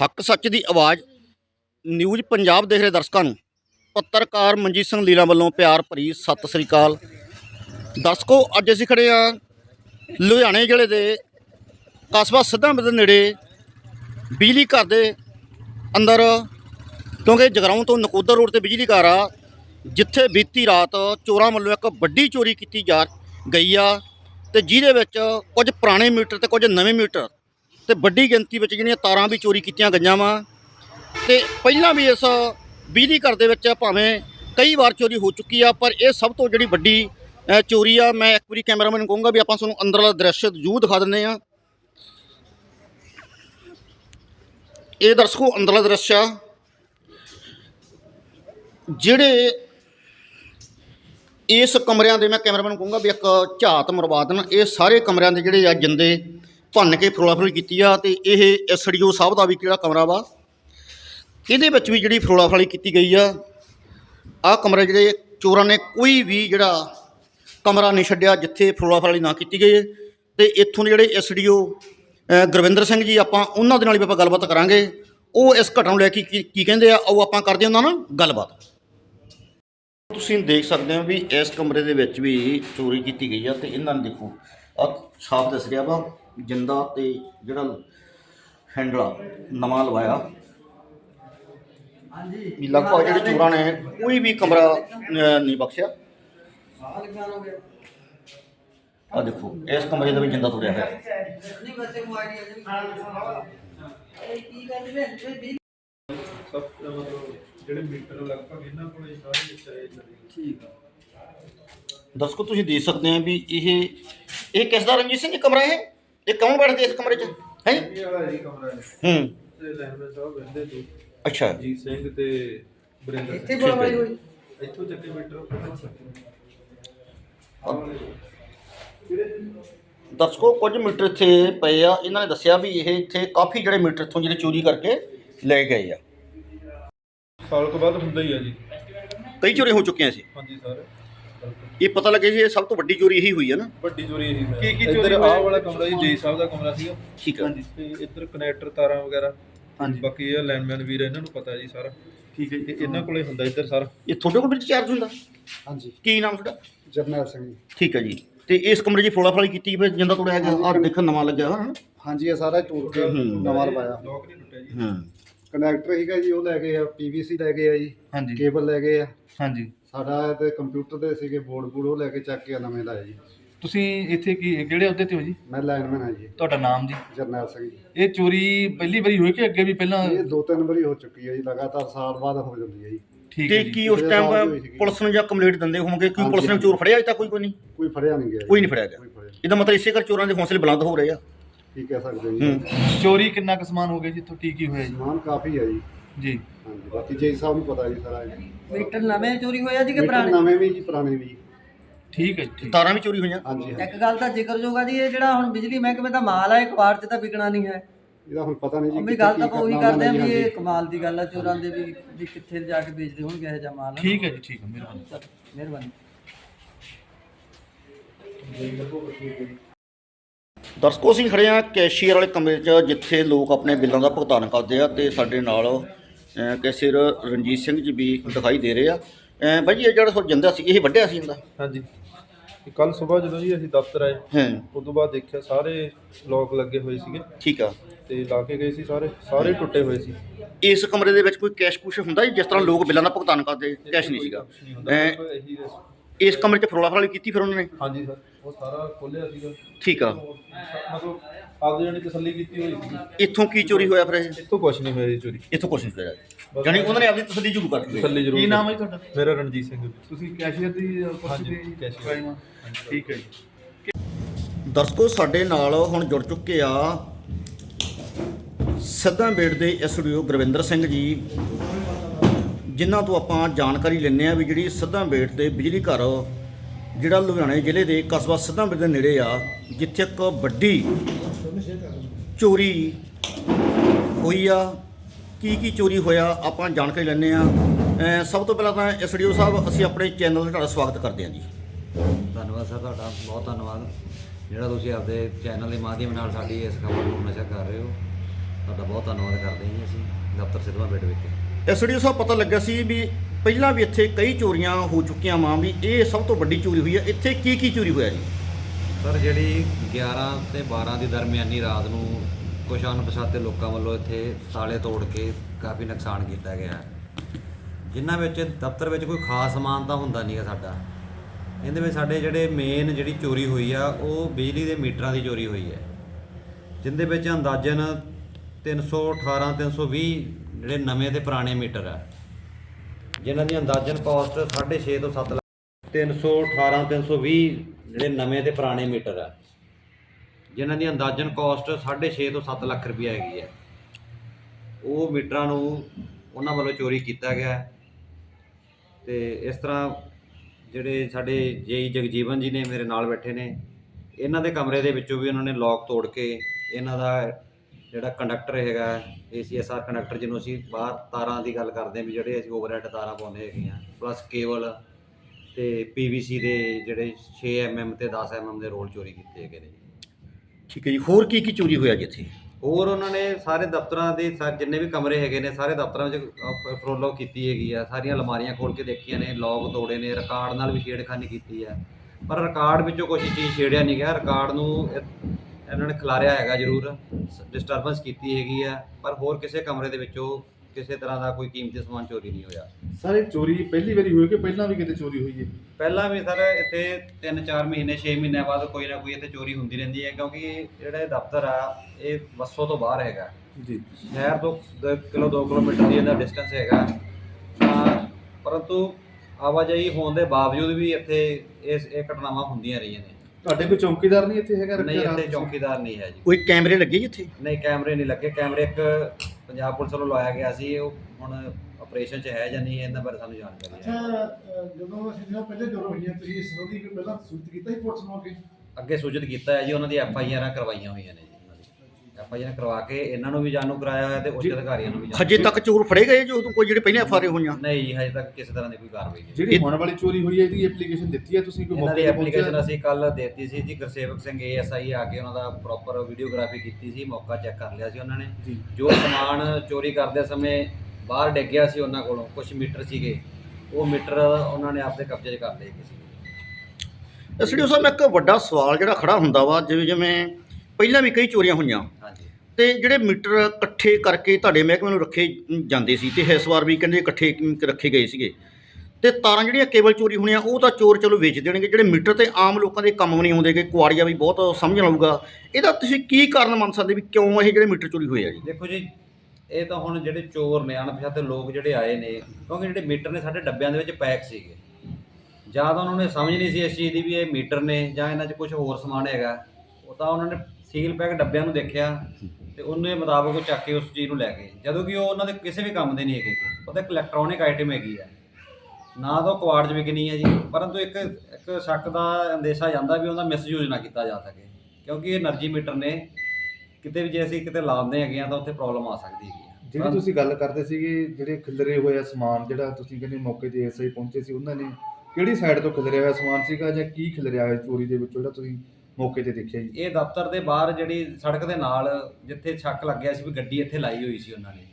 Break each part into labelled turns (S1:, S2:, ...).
S1: ਹੱਕ ਸੱਚ ਦੀ ਆਵਾਜ਼ ਨਿਊਜ਼ ਪੰਜਾਬ ਦੇਖ ਰਹੇ ਦਰਸ਼ਕਾਂ ਨੂੰ। ਪੱਤਰਕਾਰ ਮਨਜੀਤ ਸਿੰਘ ਲੀਲਾ ਵੱਲੋਂ ਪਿਆਰ ਭਰੀ ਸਤਿ ਸ੍ਰੀ ਅਕਾਲ। ਦਰਸ਼ਕੋ, ਅੱਜ ਅਸੀਂ ਖੜੇ ਆ ਲੁਧਿਆਣੇ ਜ਼ਿਲ੍ਹੇ ਦੇ ਕਸਬਾ ਸਿੱਧਾਂਪੁਰ ਦੇ ਨੇੜੇ, ਬਿਜਲੀ ਘਰ ਦੇ ਅੰਦਰ, ਕਿਉਂਕਿ ਜਗਰਾਉਂ ਤੋਂ ਨਕੋਦਰ ਰੋਡ ਤੇ ਬਿਜਲੀ ਘਰ ਆ, ਜਿੱਥੇ ਬੀਤੀ ਰਾਤ ਚੋਰਾਂ ਵੱਲੋਂ ਇੱਕ ਵੱਡੀ ਚੋਰੀ ਕੀਤੀ ਜਾ ਗਈ ਆ ਤੇ ਜਿਹਦੇ ਵਿੱਚ ਕੁਝ ਪੁਰਾਣੇ ਮੀਟਰ ਤੇ ਕੁਝ ਨਵੇਂ ਮੀਟਰ ਤੇ ਵੱਡੀ ਗਿਣਤੀ ਵਿੱਚ ਜਿਹੜੀਆਂ ਤਾਰਾਂ ਵੀ ਚੋਰੀ ਕੀਤੀਆਂ ਗਈਆਂ ਵਾ। ਤੇ ਪਹਿਲਾਂ ਵੀ ਇਸ ਬਿਜਲੀ ਘਰ ਦੇ ਵਿੱਚ ਭਾਵੇਂ ਕਈ ਵਾਰ ਚੋਰੀ ਹੋ ਚੁੱਕੀ ਆ, ਪਰ ਇਹ ਸਭ ਤੋਂ ਜਿਹੜੀ ਵੱਡੀ ਚੋਰੀ ਆ, ਮੈਂ ਇੱਕ ਵਾਰੀ ਕੈਮਰਾਮੈਨ ਨੂੰ ਕਹੂੰਗਾ ਵੀ ਆਪਾਂ ਤੁਹਾਨੂੰ ਅੰਦਰਲਾ ਦ੍ਰਿਸ਼ ਜੂ ਦਿਖਾ ਦਿੰਦੇ ਆ ਇਹ ਦਰਸ਼ਕੋ ਅੰਦਰਲਾ ਦ੍ਰਿਸ਼ ਆ। ਜਿਹੜੇ ਇਸ ਕਮਰਿਆਂ ਦੇ ਮੈਂ ਕੈਮਰਾਮੈਨ ਨੂੰ ਕਹੂੰਗਾ ਵੀ ਇੱਕ ਝਾਤ ਮਰਵਾ ਦੇਣ। ਇਹ ਸਾਰੇ ਕਮਰਿਆਂ ਦੇ ਜਿਹੜੇ ਆ ਜਿੰਦੇ ਭੰਨ ਕੇ ਫਰੋਲਾਫਰੀ ਕੀਤੀ ਆ ਤੇ ਇਹ ਐਸਡੀਓ ਸਾਹਿਬ ਦਾ ਵੀ ਕਿਹੜਾ ਕਮਰਾ ਵਾ? ਇਹਦੇ ਵਿੱਚ ਵੀ ਜਿਹੜੀ ਫਰੋਲਾਫਰੀ ਕੀਤੀ ਗਈ ਆ, ਆਹ ਕਮਰੇ ਜਿਹੜੇ ਚੋਰਾਂ ਨੇ ਕੋਈ ਵੀ ਜਿਹੜਾ ਕਮਰਾ ਨਹੀਂ ਛੱਡਿਆ ਜਿੱਥੇ ਫਰੋਲਾਫਰੀ ਨਾ ਕੀਤੀ ਗਈ ਤੇ ਇੱਥੋਂ ਦੇ ਜਿਹੜੇ ਐਸਡੀਓ ਗੁਰਵਿੰਦਰ ਸਿੰਘ ਜੀ, ਆਪਾਂ ਉਹਨਾਂ ਦੇ ਨਾਲ ਵੀ ਆਪਾਂ ਗੱਲਬਾਤ ਕਰਾਂਗੇ। ਉਹ ਇਸ ਘਟਨਾ ਨੂੰ ਲੈ ਕੇ ਕੀ ਕੀ ਕਹਿੰਦੇ ਆ ਉਹ ਆਪਾਂ ਕਰਦੇ ਹਾਂ ਉਹਨਾਂ ਨਾਲ ਗੱਲਬਾਤ। ਤੁਸੀਂ ਦੇਖ ਸਕਦੇ ਹੋ ਵੀ ਇਸ ਕਮਰੇ ਦੇ ਵਿੱਚ ਵੀ ਚੋਰੀ ਕੀਤੀ ਗਈ ਆ ਤੇ ਇਹਨਾਂ ਨੇ ਦੇਖੋ ਆ ਛਾਪ ਦਿਸ ਰਿਹਾ ਵਾ। ਜਿੰਦਾ ਤੇ ਜਿਹੜਾ ਹੈਂਡਲ ਨਵਾਂ ਲਵਾਇਆ। ਹਾਂਜੀ। ਵੀ ਲਗਭਗ ਜਿਹੜੇ ਚੋਰਾਂ ਨੇ ਕੋਈ ਵੀ ਕਮਰਾ ਅਹ, ਨਹੀਂ ਬਖਸ਼ਿਆ। ਆ ਦੇਖੋ ਇਸ ਕਮਰੇ ਦੇ ਵਿੱਚ ਜਿੰਦਾ ਤੋੜਿਆ ਹੋਇਆ।
S2: ਸਭ ਤੋਂ ਮਤਲਬ ਜਿਹੜੇ ਮੀਟਰ ਲਗਭਗ ਇਹਨਾਂ ਕੋਲੇ ਸਾਰੇ ਵਿੱਚ ਆਏ ਨੇ ਠੀਕ ਆ।
S1: ਦਰਸ਼ਕੋ ਤੁਸੀਂ ਦੇਖ ਸਕਦੇ ਆ ਵੀ ਇਹ ਇਹ ਕਿਸ ਦਾ ਰਣਜੀਤ ਸਿੰਘ ਜੀ ਕਮਰਾ ਇਹ? ਇਹ ਕੌਣ ਬੈਠਦੇ ਇਸ ਕਮਰੇ 'ਚ ਹੈ
S2: ਇਹ ਵਾਲਾ ਜੀ ਕਮਰਾ ਹੈ
S1: ਹੂੰ
S2: ਤੇ ਲੈਨਮੈਨ ਸਾਹਿਬ ਬੰਦੇ ਤੋਂ
S1: ਅੱਛਾ
S2: ਜੀਤ ਸਿੰਘ ਤੇ ਬਰਿੰਦਰ
S3: ਇੱਥੇ
S2: ਸਿੰਘ
S3: ਬੋਲ ਵਾਲੀ ਹੋਈ
S2: ਇੱਥੋਂ ਚੱਕੇ ਮੀਟਰ
S1: ਦਰਸ਼ਕੋ ਕੁਝ ਮੀਟਰ ਇੱਥੇ ਪਏ ਆ ਇਹਨਾਂ ਨੇ ਦੱਸਿਆ ਵੀ ਇਹ ਇੱਥੇ ਕਾਫੀ ਜਿਹੜੇ ਮੀਟਰ ਇੱਥੋਂ ਜਿਹੜੇ ਚੋਰੀ ਕਰਕੇ ਲੈ ਗਏ ਆ
S2: ਸਾਲ ਤੋਂ ਬਾਅਦ ਹੁੰਦਾ ਹੀ ਆ ਜੀ
S1: ਕਈ ਚੋਰੀ ਹੋ ਚੁੱਕੀਆਂ ਸੀ
S2: ਹਾਂਜੀ ਸਰ
S1: ਇਹ ਪਤਾ ਲੱਗੇ ਜੀ ਇਹ ਸਭ ਤੋਂ ਵੱਡੀ ਚੋਰੀ ਇਹੀ ਹੋਈ ਹੈ ਨਾ?
S2: ਵੱਡੀ ਚੋਰੀ ਇਹੀ ਹੋਈ
S3: ਕੀ- ਕੀ
S2: ਇੱਧਰ
S3: ਚੋਰੀ
S2: ਆਹ
S3: ਹੋਈ?
S2: ਵਾਲਾ ਕਮਰਾ ਜੀ ਜੀ ਸਾਹਿਬ ਦਾ ਕਮਰਾ ਸੀਗਾ।
S1: ਠੀਕ ਹੈ।
S2: ਤੇ ਇੱਧਰ ਕਨੈਕਟਰ ਤਾਰਾਂ ਵਗੈਰਾ।
S1: ਹਾਂਜੀ।
S2: ਬਾਕੀ ਇਹ ਲੈਨਮੈਨ ਵੀਰ ਇਹਨਾਂ ਨੂੰ ਪਤਾ ਜੀ ਸਾਰਾ।
S1: ਠੀਕ ਹੈ
S2: ਤੇ ਇਹਨਾਂ ਕੋਲੇ ਹੁੰਦਾ ਇੱਧਰ ਸਾਰਾ।
S1: ਇਹ ਤੁਹਾਡੇ ਕੋਲ ਵੀ ਚਾਰਜ ਹੁੰਦਾ?
S3: ਹਾਂਜੀ।
S1: ਕੀ ਨਾਮ ਤੁਹਾਡਾ?
S3: ਜਰਨੈਲ ਸਿੰਘ ਜੀ।
S1: ਠੀਕ ਹੈ ਜੀ। ਤੇ ਇਸ ਕਮਰੇ 'ਚ ਫੋਲਾ ਫਲਾਈ ਕੀਤੀ ਫਿਰ ਜਿੰਦਾ ਤੋੜਿਆ ਗਿਆ? ਆਹ ਦੇਖਣ ਨਵਾਂ ਲੱਗਿਆ ਹੋਇਆ
S3: ਹਾਂਜੀ ਇਹ ਸਾਰਾ ਟੂਰ ਕੇ
S1: ਹੂੰ।
S3: ਨਵਾਂ ਲਵਾਇਆ।
S2: ਲੋਕ ਨਹੀਂ ਟੁੱਟਿਆ ਜੀ।
S1: ਹਾਂ।
S3: ਕਨੈਕਟਰ ਸੀਗਾ ਜੀ ਉਹ ਲੈ ਗਏ ਆ ਪੀਵੀਸੀ ਲੈ ਗਏ ਆ ਜੀ।
S1: ਹਾਂਜੀ।
S3: ਕੇਬਲ ਲੈ ਗਏ ਆ।
S1: ਹਾਂਜੀ।
S3: ਸਾਡਾ ਤੇ ਕੰਪਿਊਟਰ ਦੇ ਸੀਗੇ ਬੋਰਡ ਉਹ ਲੈ ਕੇ ਚੱਕ ਕੇ ਨਵੇਂ ਲਾਏ ਜੀ।
S4: ਤੁਸੀਂ ਇੱਥੇ ਕੀ ਕਿਹੜੇ ਅਹੁਦੇ ਤੇ ਹੋ ਜੀ?
S3: ਮੈਂ ਲਾਈਨਮੈਨ ਆ ਜੀ।
S4: ਤੁਹਾਡਾ ਨਾਮ ਜੀ?
S3: ਜਰਨੈਲ ਸਿੰਘ ਜੀ।
S4: ਇਹ ਚੋਰੀ ਪਹਿਲੀ ਵਾਰੀ ਹੋਈ ਕਿ ਅੱਗੇ ਵੀ ਪਹਿਲਾਂ?
S3: ਇਹ ਦੋ ਤਿੰਨ ਵਾਰੀ ਹੋ ਚੁੱਕੀ ਹੈ ਜੀ ਲਗਾਤਾਰ ਸਾਲ ਬਾਅਦ ਹੋ ਜਾਂਦੀ ਹੈ ਜੀ।
S4: ਠੀਕ ਹੈ
S1: ਤੇ
S4: ਜੀ।
S1: ਕੀ ਉਸ ਟਾਈਮ। ਪੁਲਿਸ ਨੂੰ ਜਾਂ ਕੰਪਲੀਟ ਦਿੰਦੇ ਹੋਵੋਗੇ ਕਿ ਪੁਲਿਸ ਨੇ ਚੋਰ ਫੜਿਆ ਅਜੇ ਤੱਕ ਕੋਈ ਕੋਈ ਨਹੀਂ?
S3: ਕੋਈ ਫੜਿਆ ਨਹੀਂ ਗਿਆ ਜੀ।
S1: ਕੋਈ ਨਹੀਂ ਫੜਿਆ ਗਿਆ।
S3: ਕੋਈ ਫੜਿਆ ਨਹੀਂ।
S1: ਇਹਦਾ ਮਤਲਬ ਇਸੇ ਕਰ ਚੋਰਾਂ ਦੇ ਹੌਸਲੇ ਬੁਲੰਦ ਹੋ ਰਹੇ ਆ।
S3: ਕੀ ਕਹਿ ਸਕਦੇ ਜੀ।
S1: ਹੂੰ।
S4: ਚੋਰੀ ਕਿੰਨਾ ਕੁ ਸਮਾਨ ਹੋ ਗਿਆ ਜੀ ਇੱਥੋਂ ਕੀ ਕੀ ਹੋਇਆ ਜੀ?
S3: ਸਮਾਨ ਕਾਫੀ ਹੈ ਜੀ।
S4: ਜੀ।
S3: ਹਾਂਜੀ ਬਾਕੀ ਜੀ ਸਾਹਿਬ ਨੂੰ ਪਤਾ ਜੀ ਸਾਰਾ ਜੀ।
S5: ਮੀਟਰ ਨਵੇਂ ਚੋਰੀ ਹੋਇਆ ਜੀ ਕਿ
S3: ਮੀਟਰ
S5: ਪੁਰਾਣੇ?
S3: ਨਵੇਂ ਵੀ ਜੀ ਪੁਰਾਣੇ ਵੀ
S4: ਠੀਕ ਹੈ ਜੀ। ਠੀਕ
S1: ਤਾਰਾਂ ਵੀ ਚੋਰੀ ਹੋਈਆਂ?
S3: ਹਾਂਜੀ ਹਾਂਜੀ।
S5: ਇੱਕ ਗੱਲ ਤਾਂ ਜ਼ਿਕਰਯੋਗ ਆ ਜੀ ਇਹ ਜਿਹੜਾ ਹੁਣ ਬਿਜਲੀ ਮਹਿਕਮੇ ਦਾ ਮਾਲ ਆ ਇਹ ਕਵਾੜ 'ਚ ਤਾਂ ਵਿਕਣਾ ਨਹੀਂ ਹੈ।
S3: ਇਹਦਾ ਹੁਣ ਪਤਾ ਨਹੀਂ ਜੀ
S5: ਅੰਮੀ ਗੱਲ ਤਾਂ ਆਪਾਂ ਉਹੀ ਕਰਦੇ ਆ ਵੀ ਇਹ। ਕਮਾਲ ਦੀ ਗੱਲ ਆ ਚੋਰਾਂ ਦੇ ਵੀ ਵੀ ਕਿੱਥੇ ਜਾ ਕੇ ਵੇਚਦੇ ਹੋਣਗੇ ਇਹ ਜਿਹਾ ਮਾਲ
S4: ਠੀਕ ਹੈ ਜੀ ਠੀਕ ਹੈ ਮਿਹਰਬਾਨੀ।
S5: ਚਲੋ, ਮਿਹਰਬਾਨੀ।
S1: ਦਰਸ਼ਕੋ ਅਸੀਂ ਖੜੇ ਆ ਕੈਸ਼ੀਅਰ ਵਾਲੇ ਕਮਰੇ 'ਚ ਜਿੱਥੇ ਲੋਕ ਆਪਣੇ ਬਿੱਲਾਂ ਦਾ ਭੁਗਤਾਨ ਕਰਦੇ ਆ ਤੇ ਸਾਡੇ ਨਾਲ ਅਹ, ਕੈਸ਼ੀਅਰ ਰਣਜੀਤ ਸਿੰਘ ਜੀ ਵੀ ਦਿਖਾਈ ਦੇ ਰਹੇ ਆ। ਜੀ ਇਹ ਜਿਹੜਾ ਤੁਹਾਡਾ ਜਿੰਦਾ ਸੀ ਇਹ ਵੱਡਿਆ ਸੀ ਇਹਦਾ?
S2: ਹਾਂਜੀ। ਕੱਲ ਸਵੇਰ ਜਦੋਂ ਜੀ ਅਸੀਂ ਦਫ਼ਤਰ ਆਏ
S1: ਹਾਂ।
S2: ਉਸ ਤੋਂ ਬਾਅਦ ਦੇਖਿਆ ਸਾਰੇ ਲੋਕ ਲੱਗੇ ਹੋਏ ਸੀਗੇ।
S1: ਠੀਕ ਆ।
S2: ਤੇ ਲਾ ਕੇ ਗਏ ਸੀ ਸਾਰੇ ਸਾਰੇ ਟੁੱਟੇ ਹੋਏ ਸੀ।
S1: ਇਸ ਕਮਰੇ ਦੇ ਵਿੱਚ ਕੋਈ ਕੈਸ਼ ਕੁਸ਼ ਹੁੰਦਾ ਜੀ ਜਿਸ ਤਰ੍ਹਾਂ ਲੋਕ ਬਿੱਲਾਂ ਦਾ ਭੁਗਤਾਨ ਕਰਦੇ ਕੈਸ਼ ਨਹੀਂ ਸੀਗਾ? ਇਸ ਕਮਰੇ 'ਚ ਫਰੋਲਾ ਫਰਾਲੀ ਕੀਤੀ ਫਿਰ ਉਹਨਾਂ? ਨੇ
S2: ਹਾਂਜੀ ਸਰ ਉਹ ਸਾਰਾ ਖੋਲਿਆ ਸੀਗਾ।
S1: ਠੀਕ ਆ।
S2: ਮਤਲਬ ਆਪਦੇ ਜਾਨੀ ਤਸੱਲੀ ਕੀਤੀ ਹੋਈ ਸੀ।
S1: ਇੱਥੋਂ ਕੀ ਚੋਰੀ ਹੋਇਆ ਫਿਰ ਇਹ?
S2: ਇੱਥੋਂ ਕੁਝ ਨਹੀਂ ਹੋਇਆ ਜੀ ਚੋਰੀ।
S1: ਇੱਥੋਂ ਕੁਛ ਨਹੀਂ ਹੋਇਆ। ਜਾਣੀ ਉਹਨਾਂ ਨੇ ਆਪਣੀ ਤਸੱਲੀ ਜ਼ਰੂਰ ਕਰ
S2: ਤਸੱਲੀ ਜ਼ਰੂਰ
S4: ਕੀ ਨਾਮ ਹੈ। ਜੀ ਤੁਹਾਡਾ?
S2: ਮੇਰਾ ਰਣਜੀਤ ਸਿੰਘ ਜੀ।
S4: ਤੁਸੀਂ ਕੈਸ਼ੀਅਰ ਦੀ
S2: ਹਾਂਜੀ?
S4: ਠੀਕ ਹੈ ਜੀ।
S1: ਦਰਸ਼ਕੋ ਸਾਡੇ ਨਾਲ ਹੁਣ ਜੁੜ ਚੁੱਕੇ ਆ ਸਿੱਧਾ ਬੇੜ ਦੇ ਐਸਡੀਓ ਗੁਰਵਿੰਦਰ ਸਿੰਘ ਜੀ ਜਿਨ੍ਹਾਂ ਤੋਂ ਆਪਾਂ ਜਾਣਕਾਰੀ ਲੈਂਦੇ ਆ ਵੀ ਜਿਹੜੀ ਸਿੱਧਾ ਬੇੜ ਦੇ ਬਿਜਲੀ ਘਰ ਜਿਹੜਾ ਲੁਧਿਆਣੇ ਜ਼ਿਲ੍ਹੇ ਦੇ ਕਸਬਾ ਸਿੱਧਾ ਬੇੜ ਦੇ ਨੇੜੇ ਆ ਜਿੱਥੇ ਇੱਕ ਵੱਡੀ ਚੋਰੀ ਹੋਈ ਆ। ਕੀ ਕੀ ਚੋਰੀ ਹੋਇਆ ਆਪਾਂ ਜਾਣਕਾਰੀ ਲੈਂਦੇ ਆ ਸਭ ਤੋਂ ਪਹਿਲਾਂ ਤਾਂ ਐਸਡੀਓ ਸਾਹਿਬ ਅਸੀਂ ਆਪਣੇ ਚੈਨਲ ਤੇ ਤੁਹਾਡਾ ਸਵਾਗਤ ਕਰਦੇ ਹਾਂ ਜੀ।
S6: ਧੰਨਵਾਦ ਸਰ ਤੁਹਾਡਾ ਬਹੁਤ ਧੰਨਵਾਦ। ਜਿਹੜਾ ਤੁਸੀਂ ਆਪਦੇ ਚੈਨਲ ਦੇ ਮਾਧਿਅਮ ਨਾਲ ਸਾਡੀ ਇਸ ਖਬਰ ਨੂੰ ਨਸ਼ਰ ਕਰ ਰਹੇ ਹੋ ਤੁਹਾਡਾ ਬਹੁਤ ਧੰਨਵਾਦ ਕਰਦੇ ਹਾਂ ਅਸੀਂ ਦਫ਼ਤਰ ਸਿਧਵਾ ਬੇਟ ਵਿਖੇ।
S1: ਐਸਡੀਓ ਸਾਹਿਬ ਪਤਾ ਲੱਗਾ ਸੀ ਵੀ ਪਹਿਲਾਂ ਵੀ ਇੱਥੇ ਕਈ ਚੋਰੀਆਂ ਹੋ ਚੁੱਕੀਆਂ ਮਾਂ ਵੀ ਇਹ ਸਭ ਤੋਂ ਵੱਡੀ ਚੋਰੀ ਹੋਈ ਹੈ ਇੱਥੇ ਕੀ ਕੀ ਚੋਰੀ ਹੋਇਆ ਜੀ?
S6: ਸਰ, ਜਿਹੜੀ 11 ਤੇ 12 ਦੀ ਦਰਮਿਆਨੀ ਰਾਤ ਨੂੰ ਕੁਝ ਅਣਪਛਾਤੇ ਲੋਕਾਂ ਵੱਲੋਂ ਇੱਥੇ ਤਾਲੇ ਤੋੜ ਕੇ ਕਾਫੀ ਨੁਕਸਾਨ ਕੀਤਾ ਗਿਆ ਹੈ। ਜਿਨ੍ਹਾਂ ਵਿੱਚ ਦਫ਼ਤਰ ਵਿੱਚ ਕੋਈ ਖਾਸ ਸਮਾਨ ਤਾਂ ਹੁੰਦਾ ਨਹੀਂ ਹੈ ਸਾਡਾ ਇਹਦੇ ਵਿੱਚ ਸਾਡੇ ਜਿਹੜੇ ਮੇਨ ਜਿਹੜੀ ਚੋਰੀ ਹੋਈ ਆ, ਉਹ ਬਿਜਲੀ ਦੇ ਮੀਟਰਾਂ ਦੀ ਚੋਰੀ ਹੋਈ ਹੈ ਜਿੰਦੇ ਵਿੱਚ ਅੰਦਾਜ਼ਨ 318 320 ਜਿਹੜੇ ਨਵੇਂ ਤੇ ਪੁਰਾਣੇ ਮੀਟਰ ਆ, ਜਿਨ੍ਹਾਂ ਦੀ ਅੰਦਾਜ਼ਨ ਕਾਸਟ 6.5 ਤੋਂ 7 ਲੱਖ 318 320 ਜਿਹੜੇ ਨਵੇਂ ਤੇ ਪੁਰਾਣੇ ਮੀਟਰ ਆ। ਜਿਨ੍ਹਾਂ ਦੀ ਅੰਦਾਜ਼ਨ ਕਾਸਟ 6.5 ਤੋਂ 7 ਲੱਖ ਰੁਪਏ ਹੈਗੀ ਹੈ ਉਹ ਮੀਟਰਾਂ ਨੂੰ ਉਹਨਾਂ ਵੱਲੋਂ ਚੋਰੀ ਕੀਤਾ ਗਿਆ ਹੈ। ਤੇ ਇਸ ਤਰ੍ਹਾਂ ਜਿਹੜੇ ਸਾਡੇ ਜੇਈ ਜਗਜੀਵਨ ਜੀ ਨੇ ਮੇਰੇ ਨਾਲ ਬੈਠੇ ਨੇ, ਇਹਨਾਂ ਦੇ ਕਮਰੇ ਦੇ ਵਿੱਚੋਂ ਵੀ ਉਹਨਾਂ ਨੇ ਲੋਕ ਤੋੜ ਕੇ ਇਹਨਾਂ ਦਾ ਜਿਹੜਾ ਕੰਡਕਟਰ ਹੈਗਾ ACSR ਕੰਡਕਟਰ ਜਿਹਨੂੰ ਅਸੀਂ ਬਾਹਰ ਤਾਰਾਂ ਦੀ ਗੱਲ ਕਰਦੇ ਹਾਂ ਵੀ ਜਿਹੜੇ ਅਸੀਂ ਓਵਰਹੈਡ ਤਾਰਾਂ ਪਾਉਂਦੇ ਹੈਗੇ ਆ ਪਲੱਸ ਕੇਬਲ ਤੇ PVC ਦੇ ਜਿਹੜੇ 6 mm ਤੇ 10 mm ਦੇ ਰੋਲ ਚੋਰੀ ਕੀਤੇ ਹੈਗੇ ਨੇ।
S1: ਠੀਕ ਹੈ ਜੀ ਹੋਰ ਕੀ ਕੀ ਚੋਰੀ ਹੋਇਆ ਜੀ ਇੱਥੇ?
S6: ਹੋਰ ਉਹਨਾਂ ਨੇ ਸਾਰੇ ਦਫ਼ਤਰਾਂ ਦੇ ਸਾ- ਜਿੰਨੇ ਵੀ ਕਮਰੇ ਹੈਗੇ ਨੇ ਸਾਰੇ ਦਫ਼ਤਰਾਂ ਵਿੱਚ ਫਰੋਲੋ ਕੀਤੀ ਹੈਗੀ ਆ। ਸਾਰੀਆਂ ਅਲਮਾਰੀਆਂ ਖੋਲ ਕੇ ਦੇਖੀਆਂ ਨੇ ਲੌਕ ਤੋੜੇ ਨੇ ਰਿਕਾਰਡ ਨਾਲ ਵੀ ਛੇੜਖਾਨੀ ਕੀਤੀ ਹੈ ਪਰ ਰਿਕਾਰਡ ਵਿੱਚੋਂ ਕੁਝ ਚੀਜ਼ ਛੇੜਿਆ ਨਹੀਂ ਗਿਆ। ਰਿਕਾਰਡ ਨੂੰ ਇਹ- ਇਹਨਾਂ ਨੇ ਖਿਲਾਰਿਆ ਹੈਗਾ ਜ਼ਰੂਰ ਡਿਸਟਰਬੈਂਸ ਕੀਤੀ ਹੈਗੀ ਆ। ਪਰ ਹੋਰ ਕਿਸੇ ਕਮਰੇ ਦੇ ਵਿੱਚੋਂ ਕਿਸੇ ਤਰ੍ਹਾਂ ਦਾ ਕੋਈ ਕੀਮਤੀ ਸਮਾਨ ਚੋਰੀ ਨਹੀਂ ਹੋਇਆ।
S3: ਸਰ ਇਹ ਚੋਰੀ ਪਹਿਲੀ ਵਾਰੀ ਹੋਈ ਕਿ ਪਹਿਲਾਂ ਵੀ ਕਿਤੇ ਚੋਰੀ ਹੋਈ ਹੈ?
S6: ਪਹਿਲਾਂ ਵੀ ਸਰ ਇੱਥੇ 3-4 ਮਹੀਨੇ 6 ਮਹੀਨਿਆਂ ਬਾਅਦ ਕੋਈ ਨਾ ਕੋਈ ਇੱਥੇ ਚੋਰੀ ਹੁੰਦੀ ਰਹਿੰਦੀ ਹੈ ਕਿਉਂਕਿ ਜਿਹੜਾ ਇਹ ਦਫ਼ਤਰ ਆ ਇਹ ਬੱਸੋਂ ਤੋਂ ਬਾਹਰ ਹੈਗਾ।
S3: ਜੀ।
S6: ਸ਼ਹਿਰ ਤੋਂ 2 ਕਿਲੋ 2 ਕਿਲੋਮੀਟਰ ਦੀ ਇਹਦਾ ਡਿਸਟੈਂਸ ਹੈਗਾ। ਤਾਂ ਪਰੰਤੂ ਆਵਾਜਾਈ ਹੋਣ ਦੇ ਬਾਵਜੂਦ ਵੀ ਇੱਥੇ ਇਸ ਇਹ ਘਟਨਾਵਾਂ ਹੁੰਦੀਆਂ ਰਹੀਆਂ ਨੇ।
S3: ਤੁਹਾਡੇ ਕੋਈ ਚੌਕੀਦਾਰ ਨਹੀਂ ਇੱਥੇ ਹੈਗਾ?
S6: ਨਹੀਂ ਇੱਥੇ ਚੌਕੀਦਾਰ ਨਹੀਂ ਹੈ ਜੀ।
S1: ਕੋਈ ਕੈਮਰੇ ਲੱਗੇ ਜੀ ਇੱਥੇ?
S6: ਨਹੀਂ ਕੈਮਰੇ ਨਹੀਂ ਲੱਗੇ। ਕੈਮਰੇ ਇੱਕ ਪੰਜਾਬ ਪੁਲਿਸ ਵੱਲੋਂ ਲਾਇਆ ਗਿਆ ਸੀ ਉਹ ਹੁਣ ਆਪਰੇਸ਼ਨ 'ਚ ਹੈ ਜਾਂ ਨਹੀਂ ਇਹਨਾਂ ਬਾਰੇ ਸਾਨੂੰ ਜਾਣਕਾਰੀ ਹੈ।
S7: ਅੱਛਾ ਜਦੋਂ ਅਸੀਂ ਜਿਹੜਾ ਪਹਿਲੇ ਜੋਰ ਹੋਈਆਂ ਤੁਸੀਂ ਇਸ ਸੰਬੰਧੀ ਕੋਈ ਪਹਿਲਾਂ ਸੂਚਿਤ ਕੀਤਾ ਸੀ ਪੁਲਿਸ ਨੂੰ ਅੱਗੇ?
S6: ਅੱਗੇ ਸੂਚਿਤ ਕੀਤਾ ਹੈ ਜੀ ਉਹਨਾਂ ਦੀ ਐਫ ਆਈ ਆਰਾਂ ਕਰਵਾਈਆਂ ਹੋਈਆਂ ਨੇ ਜੀ। ਉਹਨਾਂ ਦੀ ਐਫ ਆਈ ਆਰ ਕਰਵਾ ਕੇ ਇਹਨਾਂ ਨੂੰ ਵੀ ਜਾਣੂ ਕਰਾਇਆ ਹੋਇਆ ਤੇ ਉੱਚ
S3: ਜੀ।
S6: ਅਧਿਕਾਰੀਆਂ ਨੂੰ ਵੀ ਜਾਣੂ
S1: ਹਜੇ ਤੱਕ ਚੋਰ ਫੜੇ ਗਏ ਜੋ ਕੋਈ ਜਿਹੜੇ ਪਹਿਲੇ ਐਫਆਰਏ ਹੋਈਆਂ?
S6: ਨਹੀਂ ਜੀ ਹਜੇ ਤੱਕ ਕਿਸੇ ਤਰ੍ਹਾਂ ਦੀ ਕੋਈ ਕਾਰਵਾਈ ਨਹੀਂ
S3: ਜਿਹੜੀ ਹੋਣ ਵਾਲੀ ਚੋਰੀ ਹੋਈ ਹੈ ਇਹਦੀ ਐਪਲੀਕੇਸ਼ਨ ਦਿੱਤੀ ਹੈ ਤੁਸੀਂ ਕੋਈ
S6: ਇਹਨਾਂ
S3: ਮੌਕੇ ਤੇ
S6: ਐਪਲੀਕੇਸ਼ਨ
S3: ਪਹੁੰਚਿਆ?
S6: ਅਸੀਂ ਕੱਲ ਦੇਤੀ ਸੀ ਜੀ ਗੁਰਸੇਵਕ ਸਿੰਘ ਏਐਸਆਈ ਆ ਕੇ ਉਹਨਾਂ ਦਾ ਪ੍ਰੋਪਰ ਵੀਡੀਓਗ੍ਰਾਫੀ ਕੀਤੀ ਸੀ ਮੌਕਾ ਚੈੱਕ ਕਰ ਲਿਆ ਸੀ ਉਹਨਾਂ ਨੇ।
S3: ਜੀ।
S6: ਜੋ ਸਮਾਨ ਚੋਰੀ ਕਰਦੇ ਸਮੇਂ ਬਾਹਰ ਡਿੱਗਿਆ ਸੀ ਉਹਨਾਂ ਕੋਲੋਂ ਕੁਝ ਮੀਟਰ ਸੀਗੇ ਉਹ ਮੀਟਰ ਉਹਨਾਂ ਨੇ ਆਪਦੇ ਕਬਜ਼ੇ 'ਚ ਕਰ ਲਏ ਸੀ
S1: ਐਸਡੀਓ ਸਾਹਿਬ ਇੱਕ ਵੱਡਾ ਸਵਾਲ ਜਿਹੜਾ ਖੜਾ ਹੁੰਦਾ ਵਾ ਜਿਵੇਂ ਜਿਵੇਂ ਪਹਿਲਾਂ ਵੀ ਕਈ ਚੋਰੀਆਂ ਹੋਈਆਂ।
S6: ਹਾਂਜੀ।
S1: ਤੇ ਜਿਹੜੇ ਮੀਟਰ ਇਕੱਠੇ ਕਰਕੇ ਤੁਹਾਡੇ ਮਹਿਕਮੇ ਨੂੰ ਰੱਖੇ ਜਾਂਦੇ ਸੀ ਤੇ ਇਸ ਵਾਰ ਵੀ ਕਹਿੰਦੇ ਇਕੱਠੇ ਰੱਖੇ ਗਏ ਸੀਗੇ। ਤੇ ਤਾਰਾਂ ਜਿਹੜੀਆਂ ਕੇਬਲ ਚੋਰੀ ਹੋਣੀਆਂ ਉਹ ਤਾਂ ਚੋਰ ਚਲੋ ਵੇਚ ਦੇਣਗੇ। ਜਿਹੜੇ ਮੀਟਰ ਤੇ ਆਮ ਲੋਕਾਂ ਦੇ ਕੰਮ ਨਹੀਂ ਆਉਂਦੇਗੇ ਕੁਆੜੀਆ ਵੀ ਬਹੁਤ ਸਮਝ ਲਊਗਾ ਇਹਦਾ ਤੁਸੀਂ ਕੀ ਕਾਰਨ ਮੰਨ ਸਕਦੇ ਵੀ ਕਿਉਂ ਇਹ ਜਿਹੜੇ ਮੀਟਰ ਚੋਰੀ ਹੋਏ ਆ ਜੀ?
S6: ਦੇਖੋ ਜੀ ਇਹ ਤਾਂ ਹੁਣ ਜਿਹੜੇ ਚੋਰ ਨੇ ਅਣਪਛਾਤੇ ਲੋਕ ਜਿਹੜੇ ਆਏ ਨੇ ਕਿਉਂਕਿ ਜਿਹੜੇ ਮੀਟਰ ਨੇ ਸਾਡੇ ਡੱਬਿਆਂ ਦੇ ਵਿੱਚ ਪੈਕ ਸੀਗੇ। ਜਾਂ ਤਾਂ ਉਹਨਾਂ ਨੇ ਸਮਝ ਨਹੀਂ ਸੀ ਇਸ ਚੀਜ਼ ਦੀ ਵੀ ਇਹ ਮੀਟਰ ਨੇ ਜਾਂ ਇਹਨਾਂ 'ਚ ਕੁਝ ਹੋਰ ਸਮਾਨ ਹੈਗਾ। ਉਹ ਤਾਂ ਉਹਨਾਂ ਨੇ ਸੀਲ ਪੈਕ ਡੱਬਿਆਂ ਨੂੰ ਦੇਖਿਆ ਤੇ ਉਹਨੇ ਮੁਤਾਬਕ ਉਹ ਚੱਕ ਕੇ ਉਸ ਚੀਜ਼ ਨੂੰ ਲੈ ਕੇ ਜਦੋਂ ਕਿ ਉਹ ਉਹਨਾਂ ਦੇ ਕਿਸੇ ਵੀ ਕੰਮ ਦੇ ਨਹੀਂ ਹੈਗੇ ਉਹਦਾ ਇੱਕ ਇਲੈਕਟ੍ਰੋਨਿਕ ਆਈਟਮ ਹੈਗੀ ਆ। ਨਾ ਤਾਂ ਕੁਆਰਟਜ਼ ਵਿਕਣੀ ਹੈ ਜੀ ਪਰੰਤੂ ਇੱਕ ਇੱਕ ਸ਼ੱਕ ਦਾ ਅੰਦੇਸ਼ਾ ਜਾਂਦਾ ਵੀ ਉਹਦਾ ਮਿਸਯੂਜ਼ ਨਾ ਕੀਤਾ ਜਾ ਸਕੇ। ਕਿਉਂਕਿ ਇਹ એનર્ਜੀ ਮੀਟਰ ਨੇ ਕਿਤੇ ਵੀ ਜੇ ਅਸੀਂ ਕਿਤੇ ਲਾਉਂਦੇ ਹੈਗੇ ਆ ਤਾਂ ਉੱਥੇ ਪ੍ਰੋਬਲਮ ਆ ਸਕਦੀ ਹੈ
S3: ਜਿਹੜੀ ਤੁਸੀਂ ਗੱਲ ਕਰਦੇ ਸੀਗੇ ਜਿਹੜੇ ਖਿਲਰੇ ਹੋਏ ਆ ਸਮਾਨ ਜਿਹੜਾ ਤੁਸੀਂ ਕਹਿੰਦੇ ਮੌਕੇ ਤੇ ਐਸਆਈ ਪਹੁੰਚੇ ਸੀ ਉਹਨਾਂ ਨੇ ਕਿਹੜੀ ਸਾਈਡ ਤੋਂ ਖਿਲਰਿਆ ਹੋਇਆ ਸਮਾਨ ਸੀਗਾ ਜਾਂ ਕੀ ਖਿਲਰਿਆ ਹੋਇਆ ਚੋਰੀ ਦੇ ਵਿੱਚ ਜਿਹੜਾ ਤੁਸੀਂ ਮੌਕੇ ਤੇ ਦੇਖਿਆ ਜੀ।
S6: ਇਹ ਦਫ਼ਤਰ ਦੇ ਬਾਹਰ ਜਿਹੜੀ ਸੜਕ ਦੇ ਨਾਲ ਜਿੱਥੇ ਛੱਕ ਲੱਗਿਆ ਸੀ ਵੀ ਗੱਡੀ ਇੱਥੇ ਲਾਈ ਹੋਈ ਸੀ ਉਹਨਾਂ ਨੇ।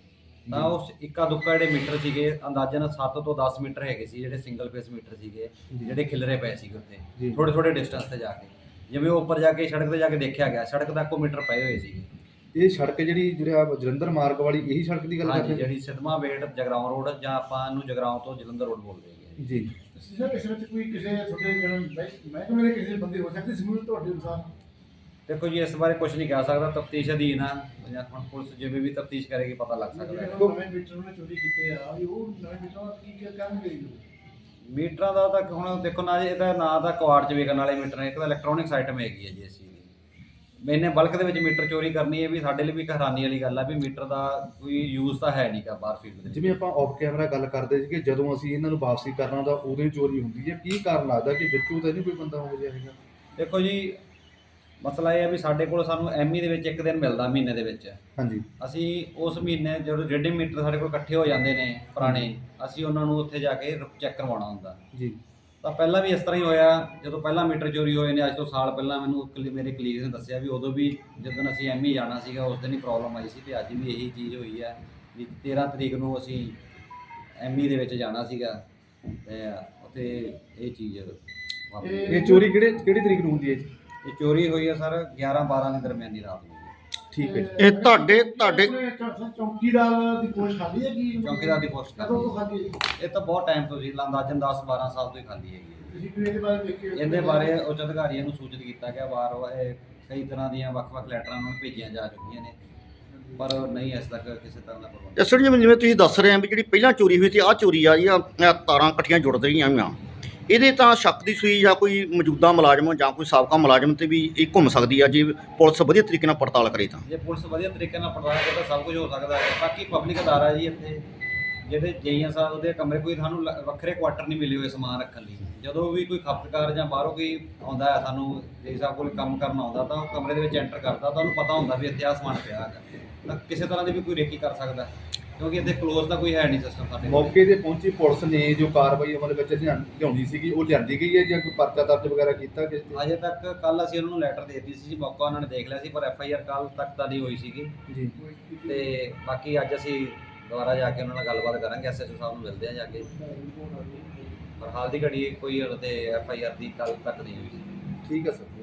S6: ਤਾਂ ਉਸ ਇੱਕਾ ਦੁੱਕਾ ਜਿਹੜੇ ਮੀਟਰ ਸੀਗੇ ਅੰਦਾਜ਼ਨ 7 ਤੋਂ 10 ਮੀਟਰ ਹੈਗੇ ਸੀ ਜਿਹੜੇ ਸਿੰਗਲ ਫੇਸ ਮੀਟਰ ਸੀਗੇ ਜਿਹੜੇ ਖਿਲਰੇ ਪਏ ਸੀਗੇ ਉੱਤੇ
S3: ਜੀ।
S6: ਥੋੜੇ ਥੋੜੇ ਡਿਸਟੈਂਸ ਤੇ ਜਾ ਕੇ। ਜਿਵੇਂ ਉਹ ਉੱਪਰ ਜਾ ਕੇ ਸੜਕ ਤੇ ਜਾ ਕੇ ਦੇਖਿਆ ਗਿਆ ਸੜਕ ਤੱਕ ਉਹ ਮੀਟਰ ਪਏ ਹੋਏ ਸੀਗੇ।
S3: ਇਹ ਸੜਕ ਜਿਹੜੀ ਜਿਹੜਾ ਜਲੰਧਰ ਮਾਰਗ ਵਾਲੀ ਇਹੀ ਸੜਕ ਦੀ ਗੱਲ ਕਰਦੇ ਹੋ?
S6: ਜਿਹੜੀ ਸਿਦਮਾ ਵੇਟ ਜਗਰਾਉਂ ਰੋਡ ਜਾਂ ਆਪਾਂ ਨੂੰ ਜਗਰਾਉਂ ਤੋਂ ਜਲੰਧਰ ਰੋਡ ਬੋਲਦੇ ਹੈਗੇ
S3: ਜੀ।
S7: ਸਰ ਇਸ ਵਿੱਚ ਕੋਈ ਕਿਸੇ ਤੁਹਾਡੇ ਜਿਹੜਾ ਮਹਿਕਮੇ ਦੇ ਕਿਸੇ ਬੰਦੇ ਹੋ ਸਕਦੇ ਸਮੂਹ ਤੁਹਾਡੇ ਅਨੁਸਾਰ।
S6: ਦੇਖੋ ਜੀ ਇਸ ਬਾਰੇ ਕੁਝ ਨਹੀਂ ਕਹਿ ਸਕਦਾ ਤਫਤੀਸ਼ ਅਧੀਨ ਆ। ਜਾਂ ਹੁਣ ਪੁਲਿਸ ਜਿਵੇਂ ਵੀ ਤਫਤੀਸ਼ ਕਰੇਗੀ ਪਤਾ ਲੱਗ ਸਕਦਾ ਹੈ।
S7: ਜਿਹੜੇ ਨਵੇਂ ਮੀਟਰ ਉਹਨੇ ਚੋਰੀ ਕੀਤੇ ਆ ਵੀ ਉਹ ਨਵੇਂ ਮੀਟਰ ਦਾ ਕੀ ਕੀ ਕਰਨਗੇ ਜੀ?
S6: ਮੀਟਰਾਂ ਦਾ ਤਾਂ ਹੁਣ ਦੇਖੋ ਨਾ ਜੀ ਇਹਦਾ ਨਾਂ ਤਾਂ ਕੁਆੜ ਚ ਵਿਕਣ ਵਾਲੇ ਮੀਟਰ ਨੇ ਇੱਕ ਤਾਂ ਇਲੈਕਟ੍ਰੋਨਿਕਸ ਆਈਟਮ ਹੈਗੀ ਹੈ ਜੀ ਦੀ ਮੈਨੇ ਬਲਕ ਦੇ ਵਿੱਚ ਮੀਟਰ ਚੋਰੀ ਕਰਨੀ ਹੈ ਵੀ ਸਾਡੇ ਲਈ ਵੀ ਇੱਕ ਹੈਰਾਨੀ ਵਾਲੀ ਗੱਲ ਆ ਵੀ ਮੀਟਰ ਦਾ ਕੋਈ ਯੂਜ਼ ਤਾਂ ਹੈ ਨਹੀਂਗਾ ਬਾਹਰ ਫੀਲਡ ਦੇ ਵਿੱਚ।
S3: ਜਿਵੇਂ ਆਪਾਂ ਆਫ ਕੈਮਰਾ ਗੱਲ ਕਰਦੇ ਸੀ ਕਿ ਜਦੋਂ ਅਸੀਂ ਇਹਨਾਂ ਨੂੰ ਵਾਪਸੀ ਕਰਨਾ ਤਾਂ ਉਦੋਂ ਹੀ ਚੋਰੀ ਹੁੰਦੀ ਹੈ। ਕੀ ਕਾਰਨ ਲੱਗਦਾ ਕਿ ਵਿੱਚੋਂ ਤਾਂ ਨਹੀਂ ਕੋਈ ਬੰਦਾ ਹੋ ਗਿਆ ਹੈਗਾ?
S6: ਦੇਖੋ ਜੀ ਮਸਲਾ ਇਹ ਹੈ ਵੀ ਸਾਡੇ ਕੋਲ ਸਾਨੂੰ ਐਮਈ ਦੇ ਵਿੱਚ ਇੱਕ ਦਿਨ ਮਿਲਦਾ ਮਹੀਨੇ ਦੇ ਵਿੱਚ।
S3: ਹਾਂਜੀ।
S6: ਅਸੀਂ ਉਸ ਮਹੀਨੇ ਜਦੋਂ ਜਿਹੜੇ ਮੀਟਰ ਸਾਡੇ ਕੋਲ ਇਕੱਠੇ ਹੋ ਜਾਂਦੇ ਨੇ ਪੁਰਾਣੇ ਅਸੀਂ ਉਹਨਾਂ ਨੂੰ ਉੱਥੇ ਜਾ ਕੇ ਚੈੱਕ ਕਰਵਾਉਣਾ ਹੁੰਦਾ।
S3: ਜੀ।
S6: ਤਾਂ ਪਹਿਲਾਂ ਵੀ ਇਸ ਤਰ੍ਹਾਂ ਹੀ ਹੋਇਆ ਜਦੋਂ ਪਹਿਲਾਂ ਮੀਟਰ ਚੋਰੀ ਹੋਏ ਨੇ ਅੱਜ ਤੋਂ ਸਾਲ ਪਹਿਲਾਂ ਮੈਨੂੰ ਕਲੀ- ਮੇਰੇ ਕਲੀਗ ਨੇ ਦੱਸਿਆ ਵੀ ਉਦੋਂ ਵੀ ਜਦੋਂ ਅਸੀਂ ਐਮਈ ਜਾਣਾ ਸੀਗਾ ਉਸ ਦਿਨ ਹੀ ਪ੍ਰੋਬਲਮ ਆਈ ਸੀ ਤੇ ਅੱਜ ਵੀ ਇਹੀ ਚੀਜ਼ ਹੋਈ ਹੈ ਵੀ 13 ਤਰੀਕ ਨੂੰ ਅਸੀਂ ਐਮਈ ਦੇ ਵਿੱਚ ਜਾਣਾ ਸੀਗਾ ਤੇ ਉੱਥੇ ਇਹ ਚੀਜ਼ ਵਾਪਰੀ।
S3: ਇਹ ਚੋਰੀ ਕਿਹੜੇ ਕਿਹੜੀ ਤਰੀਕ ਨੂੰ ਹੁੰਦੀ ਹੈ ਜੀ
S6: ਇਹ ਚੋਰੀ ਹੋਈ ਹੈ ਸਰ 11 12 ਦੀ ਦਰਮਿਆਨੀ ਰਾਤ ਨੂੰ।
S3: ਠੀਕ ਹੈ ਜੀ।
S1: ਇਹ ਤੁਹਾਡੇ ਤੁਹਾਡੇ
S7: ਚੌਕੀਦਾਰ ਦੀ ਪੋਸਟ ਖਾਲੀ ਹੈ ਕਿ?
S6: ਚੌਕੀਦਾਰ ਦੀ ਪੋਸਟ
S7: ਕਦੋਂ ਤੋਂ ਖਾਲੀ ਹੈ
S6: ਇਹ ਤਾਂ ਬਹੁਤ ਟਾਈਮ ਤੋਂ ਜੀ ਅੰਦਾਜ਼ਨ 10 12 ਸਾਲ ਤੋਂ ਹੀ ਖਾਲੀ ਹੈਗੀ ਹੈ
S7: ਤੁਸੀਂ ਇਹਦੇ ਬਾਰੇ ਦੇਖਿਓ।
S6: ਇਹਦੇ ਬਾਰੇ ਉੱਚ ਅਧਿਕਾਰੀਆਂ ਨੂੰ ਸੂਚਿਤ ਕੀਤਾ ਗਿਆ ਵਾਰ ਵਾਰ ਇਹ ਕਈ ਤਰ੍ਹਾਂ ਦੀਆਂ ਵੱਖ-ਵੱਖ ਲੈਟਰਾਂ ਨੂੰ ਭੇਜੀਆਂ ਜਾ ਚੁੱਕੀਆਂ ਨੇ। ਪਰ ਨਹੀਂ ਇਸ ਤੱਕ ਕਿਸੇ ਤਰ੍ਹਾਂ ਦਾ ਪ੍ਰਬੰਧ
S1: ਇਸ ਜਿਵੇਂ ਜਿਵੇਂ ਤੁਸੀਂ ਦੱਸ ਰਹੇ ਆ ਵੀ ਜਿਹੜੀ ਪਹਿਲਾਂ ਚੋਰੀ ਹੋਈ ਸੀ ਆਹ ਚੋਰੀ ਆ ਜੀ ਆਹ ਤਾਰਾਂ ਇਕੱਠੀਆਂ ਜੁੜ ਰਹੀਆਂ ਆ ਇਹਦੇ ਤਾਂ ਸ਼ੱਕ ਦੀ ਸੂਈ ਜਾਂ ਕੋਈ ਮੌਜੂਦਾ ਮੁਲਾਜ਼ਮ ਜਾਂ ਕੋਈ ਸਾਬਕਾ ਮੁਲਾਜ਼ਮ ਤੇ ਵੀ ਇਹ ਘੁੰਮ ਸਕਦੀ ਆ ਜੇ ਪੁਲਿਸ ਵਧੀਆ ਤਰੀਕੇ ਨਾਲ ਪੜਤਾਲ ਕਰੇ ਤਾਂ।
S6: ਜੇ ਪੁਲਿਸ ਵਧੀਆ ਤਰੀਕੇ ਨਾਲ ਪੜਤਾਲ ਕਰੇ ਤਾਂ ਸਭ ਕੁਝ ਹੋ ਸਕਦਾ ਹੈ। ਬਾਕੀ ਪਬਲਿਕ ਅਦਾਰਾ ਜੀ ਇੱਥੇ, ਜਿਹੜੇ ਜੇਈਆਂ ਸਾਹਿਬ ਉਹਦੇ ਕਮਰੇ, ਕੋਈ ਸਾਨੂੰ ਲ- ਵੱਖਰੇ ਕੁਆਟਰ ਨਹੀਂ ਮਿਲੇ ਹੋਏ ਸਮਾਨ ਰੱਖਣ ਲਈ। ਜਦੋਂ ਵੀ ਕੋਈ ਖਪਤਕਾਰ ਜਾਂ ਬਾਹਰੋਂ ਕੋਈ ਆਉਂਦਾ ਹੈ, ਸਾਨੂੰ ਜੇ ਸਾਹਿਬ ਕੋਲ ਕੰਮ ਕਰਨ ਆਉਂਦਾ ਤਾਂ ਉਹ ਕਮਰੇ ਦੇ ਵਿੱਚ ਐਂਟਰ ਕਰਦਾ, ਤਾਂ ਉਹਨੂੰ ਪਤਾ ਹੁੰਦਾ ਵੀ ਇੱਥੇ ਆਹ ਸਮਾਨ ਪਿਆ ਹੈਗਾ। ਤਾਂ ਕਿਸੇ ਤਰ੍ਹਾਂ ਦੀ ਵੀ ਕੋਈ ਰੇਕੀ ਕਰ ਸਕਦਾ ਹੈ। ਕਿਉਂਕਿ ਇੱਥੇ ਕਲੋਜ਼ ਦਾ ਕੋਈ ਹੈ ਨਹੀਂ ਸਿਸਟਮ ਸਾਡੇ ਕੋਲ।
S3: ਮੌਕੇ ਤੇ ਪਹੁੰਚੀ ਪੁਲਿਸ ਨੇ ਜੋ ਕਾਰਵਾਈ ਅਮਲ ਵਿੱਚ ਲਿਆਂ- ਲਿਆਉਣੀ ਸੀਗੀ ਉਹ ਲਿਆਂਦੀ ਗਈ ਹੈ ਜਾਂ ਕੋਈ ਪਰਚਾ ਦਰਜ ਵਗੈਰਾ ਕੀਤਾ ਕਿਸੇ ਤੇ?
S6: ਅਜੇ ਤੱਕ ਕੱਲ ਅਸੀਂ ਉਹਨਾਂ ਨੂੰ ਲੈਟਰ ਦੇ ਦਿੱਤੀ ਸੀ ਜੀ ਮੌਕਾ ਉਹਨਾਂ ਨੇ ਦੇਖ ਲਿਆ ਸੀ ਪਰ ਐਫ ਆਈ ਆਰ ਕੱਲ ਤੱਕ ਤਾਂ ਨਹੀਂ ਹੋਈ ਸੀਗੀ।
S3: ਜੀ।
S6: ਤੇ ਬਾਕੀ ਅੱਜ ਅਸੀਂ ਦੁਬਾਰਾ ਜਾ ਕੇ ਉਹਨਾਂ ਨਾਲ ਗੱਲਬਾਤ ਕਰਾਂਗੇ ਐਸਐਚਓ ਸਾਹਿਬ ਨੂੰ ਮਿਲਦੇ ਆ ਜਾ ਕੇ। ਪਰ ਹਾਲ ਦੀ ਘੜੀ ਕੋਈ ਹਲ ਤੇ ਐਫ ਆਈ ਆਰ ਦੀ ਕੱਲ ਤੱਕ ਨਹੀਂ ਹੋਈ
S3: ਠੀਕ ਹੈ ਸਰ।